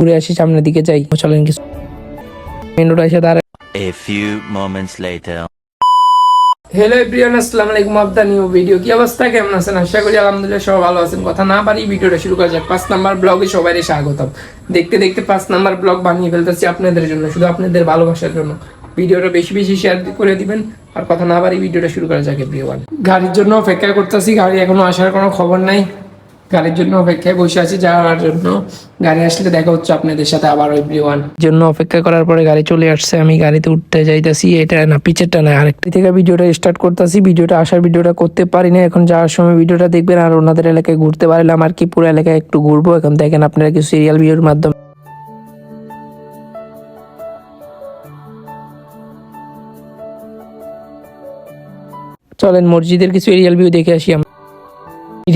ঘুরে আসি সামনের দিকে যাই। চলেন কিছু মেন রোড এসে দাঁড়ায়। A few moments later. Hello everyone আসসালামু আলাইকুম আপনার নিউ ভিডিও কি অবস্থা? কেমন আছেন? আশা করি আলহামদুলিল্লাহ সবাই ভালো আছেন। কথা না পারি ভিডিওটা শুরু করা যাক। পাঁচ নাম্বার ব্লগে সবাই স্বাগতম। দেখতে দেখতে পাঁচ নাম্বার ব্লগ বানিয়ে ফেলতেছি আপনাদের জন্য শুধু আপনাদের ভালোবাসার জন্য। ভিডিওটা বেশি বেশি শেয়ার করে দিবেন। আর কথা না পারি ভিডিওটা শুরু করা যাক এভরিওয়ান গাড়ির জন্য অপেক্ষা করতেছি গাড়ি এখনও আসার কোনো খবর নাই। গাড়ির জন্য অপেক্ষায় বসে আছি, যাওয়ার জন্য। গাড়ি আসলে দেখা হচ্ছে আপনাদের সাথে আবার এভরিওয়ান জন্য অপেক্ষা করার পরে গাড়ি চলে আসছে, আমি গাড়িতে উঠতে যাইতাছি, এটা না পিছেরটা না আরেকটি থেকে ভিডিওটা স্টার্ট করতেছি, ভিডিওটা আসার ভিডিওটা করতে পারি না এখন যাওয়ার সময় ভিডিওটা দেখবেন আর ওনাদের এলাকায় ঘুরতে পারলাম আর কি, পুরো এলাকায় একটু ঘুরবো। এখন দেখেন আপনারা কিছু সিরিয়াল ভিডিওর মাধ্যমে। চলেন মসজিদের কিছু এরিয়াল ভিউ দেখে আসি আমরা।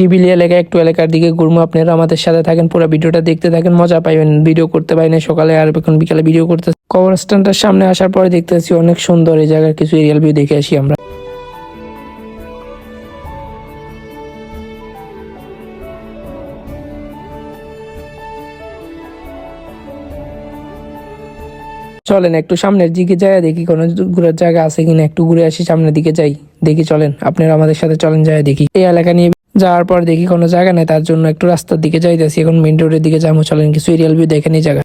নিরিবিলি এলাকা একটু এলাকার দিকে ঘুরবো আপনারা আমাদের সাথে থাকেন, পুরো ভিডিওটা দেখতে থাকেন, মজা পাইবেন। ভিডিও করতে পারি না, সকালে আর এখন বিকালে ভিডিও করতে কবরস্থানটার সামনে আসার পরে দেখতে দেখতেছি অনেক সুন্দর এই জায়গার কিছু এরিয়াল ভিউ দেখে আসি আমরা। চলেন একটু সামনের দিকে যাই, দেখি কোনো ঘুরার জায়গা আছে কিনা। একটু ঘুরে আসি সামনের দিকে যাই, দেখি চলেন। আপনারা আমাদের সাথে চলেন, যাই দেখি। এই এলাকা নিয়ে যাওয়ার পর দেখি কোনো জায়গা নেই, তার জন্য একটু রাস্তার দিকে যাইতেছি। এখন মেইন রোডের দিকে যাব, চলেন কিছু এরিয়াল ভিউ দেখে নিই জায়গা।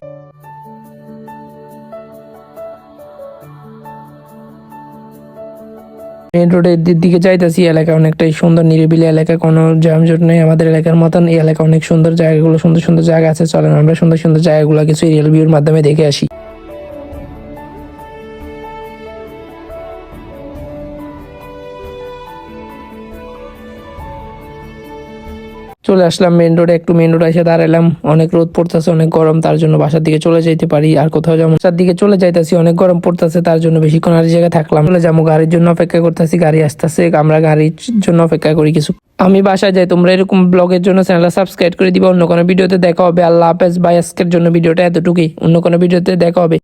মেন রোডের দিকে যাইতেছি, এলাকা অনেকটাই সুন্দর, নিরিবিলি এলাকা, কোনো যানজট নেই। আমাদের এলাকার মতন এই এলাকা অনেক সুন্দর, জায়গাগুলো সুন্দর সুন্দর জায়গা আছে। চলেন আমরা সুন্দর সুন্দর জায়গাগুলো কিছু এরিয়াল ভিউর মাধ্যমে দেখে আসি। চলে আসলাম মেন রোডে একটু মেন রোড এসে দাঁড়ালাম। অনেক রোদ পড়তেছে, অনেক গরম, তার জন্য বাসার দিকে চলে যাইতে পারি। আর কোথাও যেমন বাসার দিকে চলে যাইতেছি, অনেক গরম পড়তেছে, তার জন্য বেশিক্ষণ আর জায়গায় থাকলাম। চলে যাব, গাড়ির জন্য অপেক্ষা করতেছি, গাড়ি আসতেছে, আমরা গাড়ির জন্য অপেক্ষা করি কিছু। আমি বাসায় যাই, তোমরা এরকম ব্লগের জন্য চ্যানেলটা সাবস্ক্রাইব করে দিবা। অন্য কোনো ভিডিওতে দেখা হবে। আল্লাহ হাফেজ। বাই আজকের জন্য ভিডিওটা এতটুকুই। অন্য কোনো ভিডিওতে দেখা হবে।